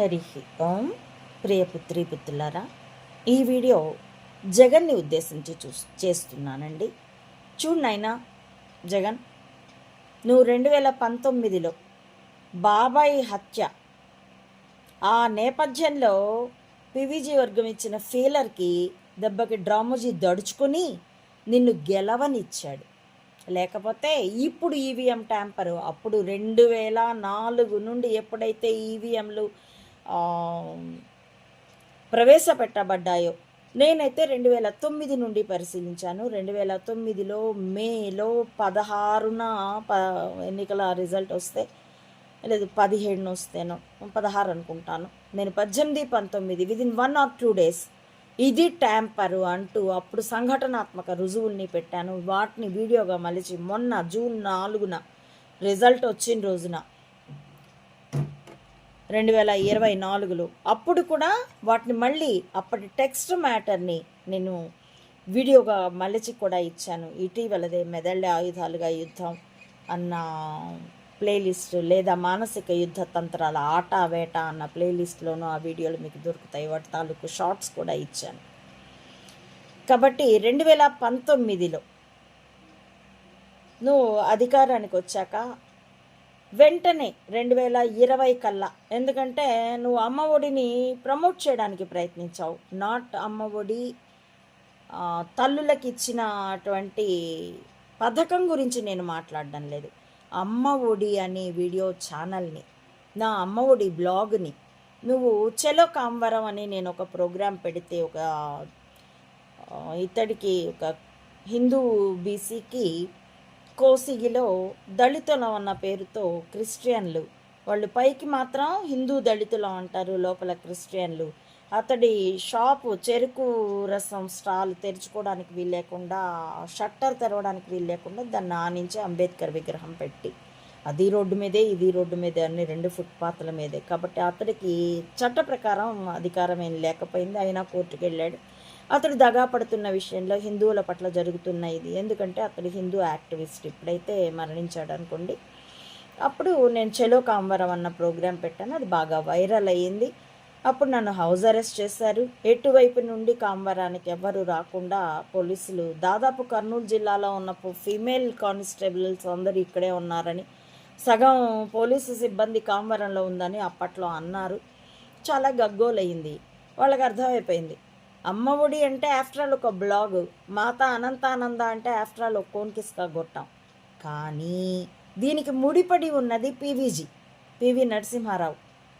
హరి ఓం. ప్రియపుత్రి పుత్రులారా ఈ వీడియో జగన్ని ఉద్దేశించి చూ చేస్తున్నానండి. చూడు నాయనా జగన్ నువ్వు రెండు వేల పంతొమ్మిదిలో బాబాయి హత్య ఆ నేపథ్యంలో పివిజీ వర్గం ఇచ్చిన ఫీలర్కి దెబ్బకి డ్రామోజీ దడుచుకొని నిన్ను గెలవనిచ్చాడు. లేకపోతే ఇప్పుడు ఈవీఎం ట్యాంపరు అప్పుడు రెండు వేల నాలుగు నుండి ఎప్పుడైతే ఈవీఎంలు ప్రవేశపెట్టబడ్డాయో. నేనైతే రెండు వేల తొమ్మిది నుండి పరిశీలించాను. రెండు వేల తొమ్మిదిలో మేలో పదహారున ప ఎన్నికల రిజల్ట్ వస్తే లేదు పదిహేడున వస్తేనో పదహారు అనుకుంటాను. నేను పద్దెనిమిది పంతొమ్మిది within one or two days ఇది ట్యాంపరు అంటూ అప్పుడు సంఘటనాత్మక రుజువుల్ని పెట్టాను. వాటిని వీడియోగా మలిచి మొన్న జూన్ నాలుగున రిజల్ట్ వచ్చిన రోజున రెండు వేల ఇరవై నాలుగులో. అప్పుడు కూడా వాటిని మళ్ళీ అప్పటి టెక్స్ట్ మ్యాటర్ని నేను వీడియోగా మలచి కూడా ఇచ్చాను. ఇటీవలదే మెదళ్ళే ఆయుధాలుగా యుద్ధం అన్న ప్లేలిస్ట్ లేదా మానసిక యుద్ధ తంత్రాల ఆట వేట అన్న ప్లేలిస్ట్లోనూ ఆ వీడియోలు మీకు దొరుకుతాయి. వాటి తాలూకు షార్ట్స్ కూడా ఇచ్చాను. కాబట్టి రెండు వేల పంతొమ్మిదిలో నువ్వు అధికారానికి వచ్చాక వెంటనే రెండు వేల ఇరవై కల్లా. ఎందుకంటే నువ్వు అమ్మ ఒడిని ప్రమోట్ చేయడానికి ప్రయత్నించావు. నాట్ అమ్మ ఒడి తల్లులకి తల్లులకు ఇచ్చినటువంటి పథకం గురించి నేను మాట్లాడడం లేదు. అమ్మ ఒడి అనే వీడియో ఛానల్ని నా అమ్మ ఒడి బ్లాగ్ని నువ్వు చెలో కాంవరం అని నేను ఒక ప్రోగ్రాం పెడితే ఒక ఇతడికి ఒక హిందూ బీసీకి కోసిగిలో దళితులం అన్న పేరుతో క్రిస్టియన్లు. వాళ్ళు పైకి మాత్రం హిందూ దళితులం అంటారు లోపల క్రిస్టియన్లు. అతడి షాపు చెరుకు రసం స్టాల్ తెరుచుకోవడానికి వీలు లేకుండా షట్టర్ తెరవడానికి వీలు లేకుండా దాన్ని ఆనించి అంబేద్కర్ విగ్రహం పెట్టి. అది రోడ్డు మీదే ఇది రోడ్డు మీదే అన్ని రెండు ఫుట్పాత్ల మీదే. కాబట్టి అతడికి చట్ట ప్రకారం అధికారం ఏం లేకపోయింది. అయినా కోర్టుకు వెళ్ళాడు అతడు దగా పడుతున్న విషయంలో హిందువుల పట్ల జరుగుతున్న ఇది. ఎందుకంటే అతడు హిందూ యాక్టివిస్ట్. ఇప్పుడైతే మరణించాడు అనుకోండి. అప్పుడు నేను చెలో కాంవరం అన్న ప్రోగ్రాం పెట్టాను. అది బాగా వైరల్ అయ్యింది. అప్పుడు నన్ను హౌస్ అరెస్ట్ చేశారు. ఎటువైపు నుండి కాంవరానికి ఎవ్వరు రాకుండా పోలీసులు దాదాపు కర్నూలు జిల్లాలో ఉన్న ఫీమేల్ కానిస్టేబుల్స్ అందరూ ఇక్కడే ఉన్నారని సగం పోలీసు సిబ్బంది కాంవరంలో ఉందని అప్పట్లో అన్నారు. చాలా గగ్గోలయ్యింది. వాళ్ళకి అర్థమైపోయింది. అమ్మ ఒడి అంటే ఆఫ్టర్ ఆల్ ఒక బ్లాగ్. మాత అనంతానంద అంటే ఆఫ్టర్ ఆల్ ఒక కోన్కిస్కా గొట్టం కానీ దీనికి ముడిపడి ఉన్నది పీవీజీ పివి నరసింహారావు.